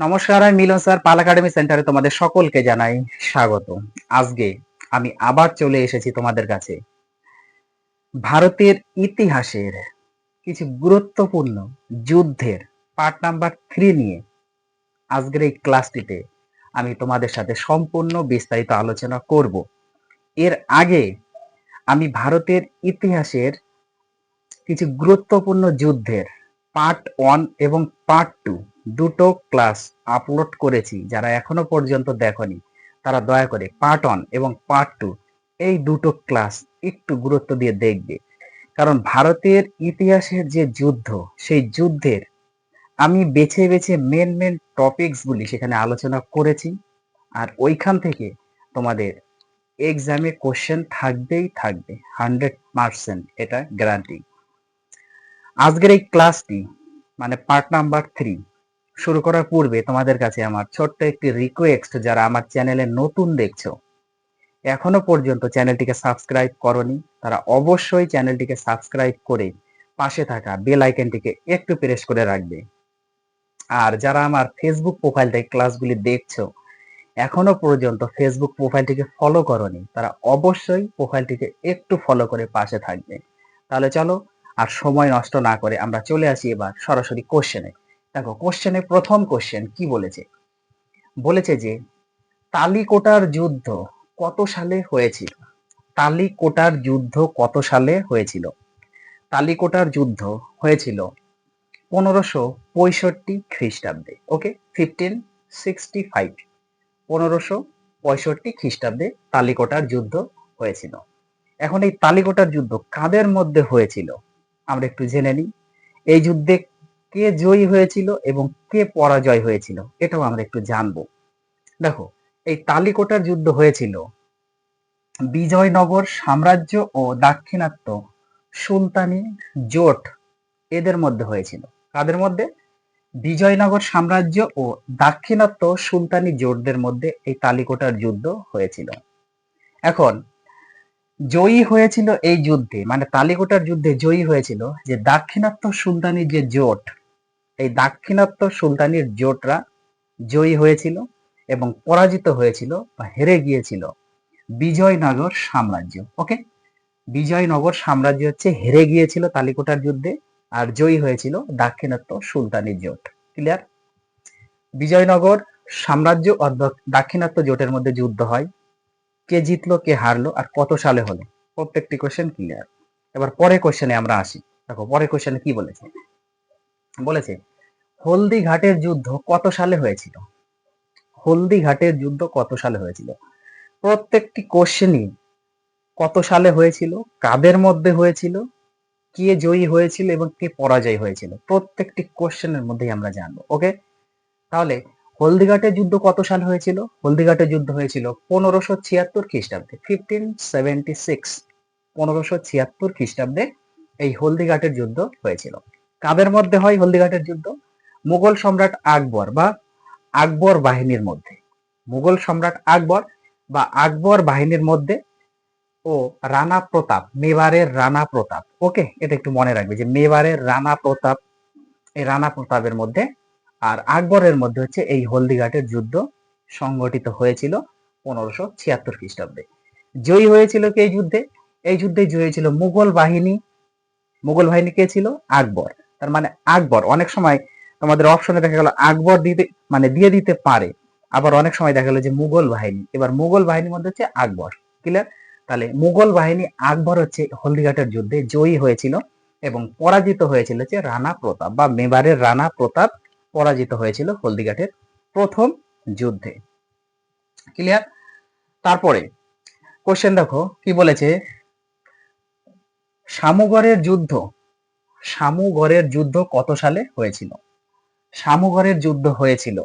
নমস্কার, আমি মিলন স্যার, পাল একাডেমি সেন্টারে তোমাদের সকলকে জানাই স্বাগত। আজকে আমি আবার চলে এসেছি তোমাদের কাছে। ভারতের ইতিহাসের কিছু গুরুত্বপূর্ণ যুদ্ধের পার্ট নাম্বার থ্রি নিয়ে আজকের এই ক্লাসটিতে আমি তোমাদের সাথে সম্পূর্ণ বিস্তারিত আলোচনা করব। এর আগে আমি ভারতের ইতিহাসের কিছু গুরুত্বপূর্ণ যুদ্ধের পার্ট ওয়ান এবং পার্ট টু দুটো ক্লাস আপলোড করেছি, যারা এখনও পর্যন্ত দেখনি, তারা দয়া করে পার্ট ওয়ান এবং পার্ট টু এই দুটো ক্লাস একটু গুরুত্ব দিয়ে দেখবে। কারণ ভারতের ইতিহাসের যে যুদ্ধ, সেই যুদ্ধের আমি বেছে বেছে মেন মেন টপিকসগুলি সেখানে আলোচনা করেছি আর ওইখান থেকে তোমাদের এক্সামে কোশ্চেন থাকবেই থাকবে হান্ড্রেড পার্সেন্ট এটা গ্যারান্টি আজকের এই ক্লাসটি মানে পার্ট নাম্বার থ্রি শুরু করার পূর্বে তোমাদের কাছে আমার ছোট্ট একটি রিকোয়েস্ট যারা আমার চ্যানেলে নতুন দেখছ। এখনও পর্যন্ত চ্যানেলটিকে সাবস্ক্রাইব করনি, তারা অবশ্যই চ্যানেলটিকে সাবস্ক্রাইব করে পাশে থাকা বেল আইকনটিকে একটু প্রেস করে রাখবে। আর যারা আমার ফেসবুক প্রোফাইল থেকে ক্লাসগুলি দেখছ, এখনও পর্যন্ত ফেসবুক প্রোফাইলটিকে ফলো করনি, তারা অবশ্যই প্রোফাইলটিকে একটু ফলো করে পাশে থাকবে। তাহলে চলো, আর সময় নষ্ট না করে আমরা চলে আসি এবার সরাসরি কোশ্চেনে দেখো কোশ্চেনে প্রথম কোশ্চেন কি বলেছে? বলেছে যে, তালিকোটার যুদ্ধ কত সালে হয়েছিল? তালিকোটার যুদ্ধ কত সালে হয়েছিল? তালিকোটার যুদ্ধ হয়েছিল পনেরোশো পঁয়ষট্টি খ্রিস্টাব্দে ওকে ফিফটিন সিক্সটি ফাইভ পনেরোশো পঁয়ষট্টি খ্রিস্টাব্দে তালিকোটার যুদ্ধ হয়েছিল। এখন এই তালিকোটার যুদ্ধ কাদের মধ্যে হয়েছিল? আমরা একটু জেনে নিই। এই যুদ্ধে কে জয়ী হয়েছিল এবং কে পরাজয় হয়েছিল, এটাও আমরা একটু জানব। দেখো, এই তালিকোটার যুদ্ধ হয়েছিল। বিজয়নগর সাম্রাজ্য ও দাক্ষিণাত্য সুলতানি জোট, এদের মধ্যে হয়েছিল। কাদের মধ্যে? বিজয়নগর সাম্রাজ্য ও দাক্ষিণাত্য সুলতানি জোটদের মধ্যে এই তালিকোটার যুদ্ধ হয়েছিল। এখন, জয়ী হয়েছিল এই যুদ্ধে মানে তালিকোটার যুদ্ধে জয়ী হয়েছিল যে দাক্ষিণাত্য সুলতানির যে জোট এই দাক্ষিণাত্য সুলতানির জোটরা জয়ী হয়েছিল এবং পরাজিত হয়েছিল বা হেরে গিয়েছিল। বিজয়নগর সাম্রাজ্য, ওকে? বিজয়নগর সাম্রাজ্য হচ্ছে হেরে গিয়েছিল তালিকোটার যুদ্ধে আর জয়ী হয়েছিল দাক্ষিণাত্য সুলতানি জোট। ক্লিয়ার বিজয়নগর সাম্রাজ্য দাক্ষিণাত্য জোটের মধ্যে যুদ্ধ হয়। কে জিতলো, কে হারলো আর কত সালে হলো? প্রত্যেকটি কোশ্চেন ক্লিয়ার এবার পরে কোশ্চেনে আমরা আসি। দেখো পরে কোশ্চেনে কি বলেছে? বলেছে হলদি ঘাটের যুদ্ধ কত সালে হয়েছিল? হলদি ঘাটের যুদ্ধ কত সালে হয়েছিল? প্রত্যেকটি কোশ্চেনই কত সালে হয়েছিল? কাদের মধ্যে হয়েছিল? কে জয়ী হয়েছিল এবং কে পরাজয় হয়েছিল? প্রত্যেকটি কোশ্চেনের মধ্যেই আমরা জানব ওকে তাহলে হলদিঘাটের যুদ্ধ কত সাল হয়েছিল? হলদিঘাটের যুদ্ধ হয়েছিল পনেরোশো ছিয়াত্তর খ্রিস্টাব্দে ফিফটিন সেভেন্টি সিক্স পনেরোশো ছিয়াত্তর খ্রিস্টাব্দে এই হলদিঘাটের যুদ্ধ হয়েছিল। কাদের মধ্যে হয়? হলদিঘাটের যুদ্ধ। মুঘল সম্রাট আকবর বা আকবর বাহিনীর মধ্যে। মুঘল সম্রাট আকবর বা আকবর বাহিনীর মধ্যে ও রানা প্রতাপ, মেবারের রানা প্রতাপ। ওকে, এটা একটু মনে রাখবে যে মেবারের রানা প্রতাপ, এই রানা প্রতাপের মধ্যে আর আকবরের মধ্যে হচ্ছে এই হলদিঘাটের যুদ্ধ সংগঠিত হয়েছিল পনেরোশো ছিয়াত্তর খ্রিস্টাব্দে। জয়ী হয়েছিল কে এই যুদ্ধে? এই যুদ্ধে জয়ী ছিল মুঘল বাহিনী। মুঘল বাহিনী কে ছিল? আকবর। তার মানে আকবর। অনেক সময় তোমাদের অপশনে দেখা গেল আকবর দিতে মানে দিয়ে দিতে পারে। আবার অনেক সময় দেখা গেল যে মুঘল বাহিনী। এবার মুঘল বাহিনীর মধ্যে হচ্ছে আকবর। ক্লিয়ার তাহলে মুঘল বাহিনী আকবর হচ্ছে হলদিঘাটের যুদ্ধে জয়ী হয়েছিল এবং পরাজিত হয়েছিল যে রানা প্রতাপ বা মেবারের রানা প্রতাপ পরাজিত হয়েছিল হলদিঘাটের প্রথম যুদ্ধে। ক্লিয়ার তারপরে কোশ্চেন দেখো, কি বলেছে? শামুগড়ের যুদ্ধ শামুগড়ের যুদ্ধ কত সালে হয়েছিল? শামুগড়ের যুদ্ধ হয়েছিল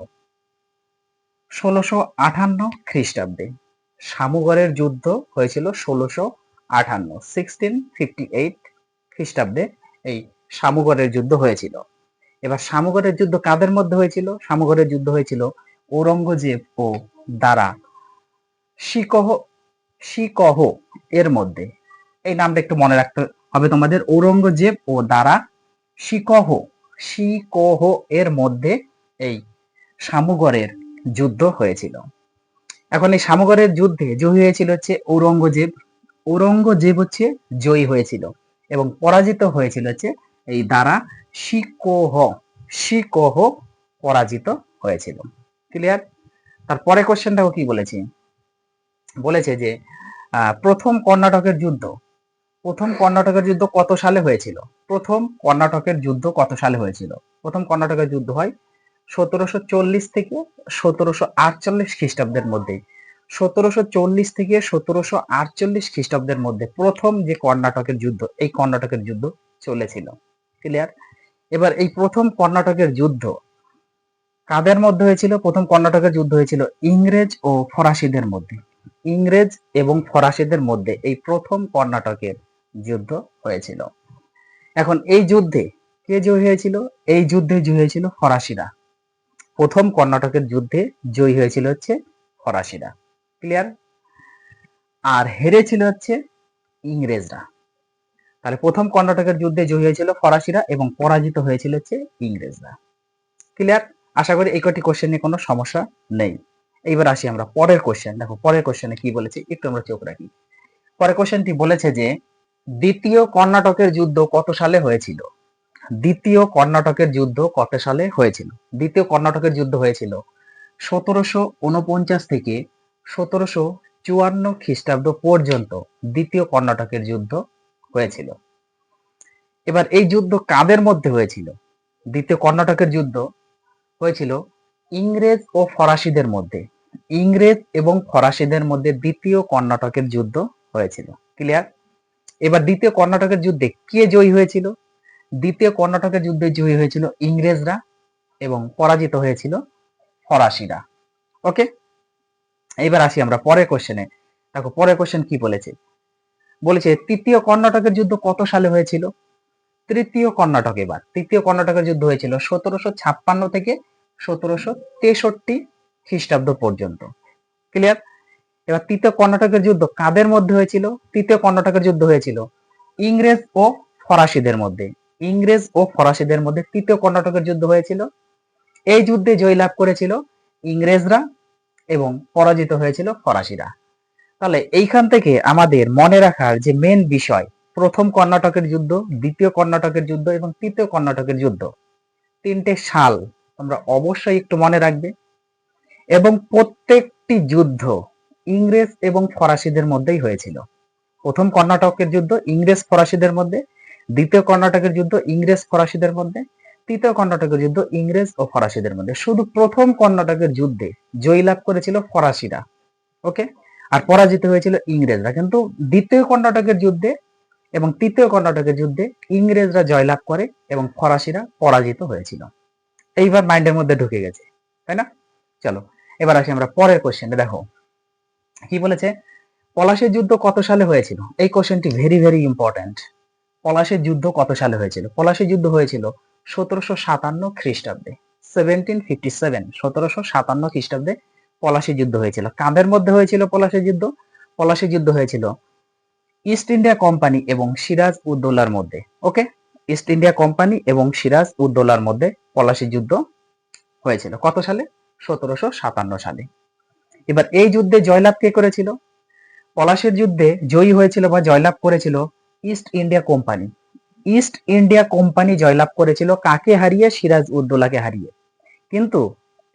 ষোলোশো আঠান্ন খ্রিস্টাব্দে। শামুগড়ের যুদ্ধ হয়েছিল ষোলোশো আঠান্ন সিক্সটিন ফিফটি এইট খ্রিস্টাব্দে এই শামুগড়ের যুদ্ধ হয়েছিল। এবার শামুগড়ের যুদ্ধ কাদের মধ্যে হয়েছিল? শামুগড়ের যুদ্ধ হয়েছিল ঔরঙ্গজেব ও দ্বারা শিকহ শিকহ এর মধ্যে। এই নামটা একটু মনে রাখতে হবে তোমাদের ঔরঙ্গজেব ও দ্বারা শিকহ শিকহ এর মধ্যে এই সামুগড়ের যুদ্ধ হয়েছিল। এখন এই সামুগড়ের যুদ্ধে জয়ী হয়েছিল হচ্ছে ঔরঙ্গজেব। ঔরঙ্গজেব হচ্ছে জয়ী হয়েছিল এবং পরাজিত হয়েছিল হচ্ছে এই দ্বারা শিকোহ শিকোহ পরাজিত হয়েছিল। ক্লিয়ার তারপরে কোশ্চেনটাও কি বলেছি? বলেছে যে প্রথম কর্ণাটকের যুদ্ধ প্রথম কর্ণাটকের যুদ্ধ কত সালে হয়েছিল? প্রথম কর্ণাটকের যুদ্ধ কত সালে হয়েছিল? প্রথম কর্ণাটকের যুদ্ধ হয় সতেরোশো চল্লিশ থেকে সতেরোশো আটচল্লিশ খ্রিস্টাব্দের মধ্যে সতেরোশো চল্লিশ থেকে সতেরোশো আটচল্লিশ খ্রিস্টাব্দের মধ্যে প্রথম যে কর্ণাটকের যুদ্ধ, এই কর্ণাটকের যুদ্ধ চলেছিল। ক্লিয়ার এবার এই প্রথম কর্ণাটকের যুদ্ধ কাদের মধ্যে হয়েছিল? প্রথম কর্ণাটকের যুদ্ধ হয়েছিল ইংরেজ ও ফরাসিদের মধ্যে। ইংরেজ এবং ফরাসিদের মধ্যে এই প্রথম কর্ণাটকের যুদ্ধ হয়েছিল। এখন এই যুদ্ধে কে জয়ী হয়েছিল? এই যুদ্ধে জয়ী হয়েছিল ফরাসিরা। প্রথম কর্ণাটকের যুদ্ধে জয়ী হয়েছিল হচ্ছে ফরাসিরা। ক্লিয়ার আর হেরেছিল হচ্ছে ইংরেজরা। তাহলে প্রথম কর্ণাটকের যুদ্ধে জয়ী হয়েছিল ফরাসিরা এবং পরাজিত হয়েছিল হচ্ছে ইংরেজরা। ক্লিয়ার আশা করি এই কটি কোশ্চেন নিয়ে কোনো সমস্যা নেই। এইবার আসি আমরা পরের কোশ্চেন দেখো, পরের কোশ্চেনে কি বলেছে? একটু আমরা চোখ রাখি। পরের কোশ্চেনটি বলেছে যে দ্বিতীয় কর্ণাটকের যুদ্ধ কত সালে হয়েছিল? দ্বিতীয় কর্ণাটকের যুদ্ধ কত সালে হয়েছিল? দ্বিতীয় কর্ণাটকের যুদ্ধ হয়েছিল সতেরোশো উনপঞ্চাশ থেকে সতেরোশো চুয়ান্ন খ্রিস্টাব্দ পর্যন্ত দ্বিতীয় কর্ণাটকের যুদ্ধ হয়েছিল। এবার এই যুদ্ধ কাদের মধ্যে হয়েছিল? দ্বিতীয় কর্ণাটকের যুদ্ধ হয়েছিল ইংরেজ ও ফরাসিদের মধ্যে। ইংরেজ এবং ফরাসিদের মধ্যে দ্বিতীয় কর্ণাটকের যুদ্ধ হয়েছিল। ক্লিয়ার? এবার দ্বিতীয় কর্ণাটকের যুদ্ধে কে জয়ী হয়েছিল? দ্বিতীয় কর্ণাটকের যুদ্ধে জয়ী হয়েছিল ইংরেজরা এবং পরাজিত হয়েছিল ফরাসিরা। ওকে এবার আসি আমরা পরের কোশ্চেনে দেখো, পরের কোশ্চেন কি বলেছে? বলেছে, তৃতীয় কর্ণাটকের যুদ্ধ কত সালে হয়েছিল? তৃতীয় কর্ণাটক এবার। তৃতীয় কর্ণাটকের যুদ্ধ হয়েছিল সতেরোশো ছাপ্পান্ন থেকে সতেরোশো তেষট্টি খ্রিস্টাব্দ পর্যন্ত। ক্লিয়ার এবার তৃতীয় কর্ণাটকের যুদ্ধ কাদের মধ্যে হয়েছিল? তৃতীয় কর্ণাটকের যুদ্ধ হয়েছিল ইংরেজ ও ফরাসিদের মধ্যে। ইংরেজ ও ফরাসিদের মধ্যে তৃতীয় কর্ণাটকের যুদ্ধ হয়েছিল। এই যুদ্ধে জয়লাভ করেছিল ইংরেজরা এবং পরাজিত হয়েছিল ফরাসিরা। তাহলে এইখান থেকে আমাদের মনে রাখার যে মেন বিষয়, প্রথম কর্ণাটকের যুদ্ধ, দ্বিতীয় কর্ণাটকের যুদ্ধ এবং তৃতীয় কর্ণাটকের যুদ্ধ, তিনটে সাল তোমরা অবশ্যই একটু মনে রাখবে। এবং প্রত্যেকটি যুদ্ধ ইংরেজ এবং ফরাসিদের মধ্যেই হয়েছিল। প্রথম কর্ণাটকের যুদ্ধ ইংরেজ ফরাসিদের মধ্যে, দ্বিতীয় কর্ণাটকের যুদ্ধ ইংরেজ ফরাসিদের মধ্যে, তৃতীয় কর্ণাটকের যুদ্ধ ইংরেজ ও ফরাসিদের মধ্যে। শুধু প্রথম কর্ণাটকের যুদ্ধে জয়লাভ করেছিল ফরাসিরা, ওকে? আর পরাজিত হয়েছিল ইংরেজরা। কিন্তু দ্বিতীয় কর্ণাটকের যুদ্ধে এবং তৃতীয় কর্ণাটকের যুদ্ধে ইংরেজরা জয়লাভ করে এবং ফরাসিরা পরাজিত হয়েছিল। এইবার মাইন্ডের মধ্যে ঢুকে গেছে, তাই না? চলো, এবার আসি আমরা পরের কোশ্চেনে দেখো কি বলেছে? পলাশের যুদ্ধ কত সালে হয়েছিল? এই কোশ্চেনটি ভেরি ভেরি ইম্পর্ট্যান্ট পলাশের যুদ্ধ কত সালে হয়েছিল? পলাশের যুদ্ধ হয়েছিল সতেরোশো সাতান্ন খ্রিস্টাব্দে সেভেন্টিন ফিফটি সেভেন সতেরোশো সাতান্ন খ্রিস্টাব্দে পলাশী যুদ্ধ হয়েছিল। কাদের মধ্যে হয়েছিল পলাশী যুদ্ধ? পলাশী যুদ্ধ হয়েছিল ইস্ট ইন্ডিয়া কোম্পানি এবং সিরাজ উদ্দৌলার মধ্যে ওকে ইস্ট ইন্ডিয়া কোম্পানি এবং সিরাজ উদ্দৌলার মধ্যে পলাশী যুদ্ধ হয়েছিল। কত সালে? সতেরোশো সাতান্ন সালে। এবার এই যুদ্ধে জয়লাভ কে করেছিল? পলাশের যুদ্ধে জয়ী হয়েছিল বা জয়লাভ করেছিল East India company East India company জয়লাভ করেছিল কাকে হারিয়ে? সিরাজ উদ্দৌলাকে হারিয়ে। কিন্তু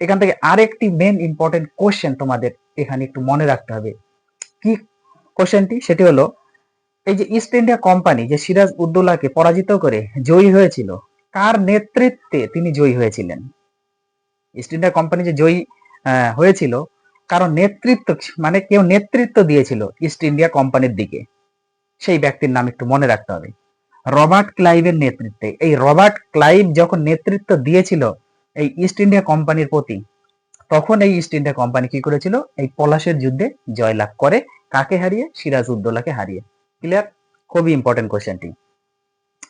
এখান থেকে আরেকটি মেন ইম্পর্টেন্ট কোশ্চেন তোমাদের এখানে একটু মনে রাখতে হবে। কি কোশ্চেনটি সেটি হলো, এই যে ইস্ট ইন্ডিয়া কোম্পানি যে সিরাজ উদ্দৌলাকে পরাজিত করে জয়ী হয়েছিল, কার নেতৃত্বে তিনি জয়ী হয়েছিলেন? ইস্ট ইন্ডিয়া কোম্পানি যে জয়ী হয়েছিল কারণ নেতৃত্ব মানে কেউ নেতৃত্ব দিয়েছিল ইস্ট ইন্ডিয়া কোম্পানির দিকে। সেই ব্যক্তির নাম একটু মনে রাখতে হবে। রবার্ট ক্লাইভের নেতৃত্বে। এই রবার্ট ক্লাইভ যখন নেতৃত্ব দিয়েছিল এই ইস্ট ইন্ডিয়া কোম্পানির প্রতি, তখন এই ইস্ট ইন্ডিয়া কোম্পানি কি করেছিল? এই পলাশের যুদ্ধে জয়লাভ করে। কাকে হারিয়ে? সিরাজ উদ্দৌলাকে হারিয়ে। ক্লিয়ার খুবই ইম্পর্টেন্ট কোশ্চেনটি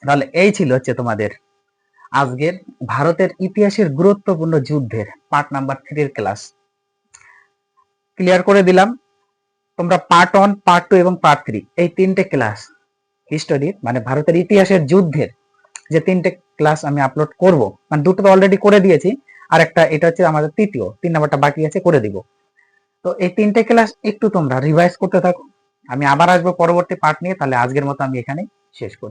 তাহলে এই ছিল হচ্ছে তোমাদের আজকের ভারতের ইতিহাসের গুরুত্বপূর্ণ যুদ্ধের পার্ট নাম্বার থ্রির ক্লাস ক্লিয়ার করে দিলাম। তোমরা পার্ট ওয়ান পার্ট টু এবং পার্ট থ্রি এই তিনটে ক্লাস হিস্টোরির মানে ভারতের ইতিহাসের যুদ্ধের যে তিনটে ক্লাস আমি আপলোড করব মানে দুটো তো অলরেডি করে দিয়েছি, আর একটা এটা হচ্ছে আমাদের তৃতীয়, তিন নাম্বারটা বাকি আছে, করে দিব। তো এই তিনটে ক্লাস একটু তোমরা রিভাইজ করতে থাকো। আমি আবার আসব পরবর্তী পার্ট নিয়ে, তাহলে আজকের মতো আমি এখানে শেষ করছি।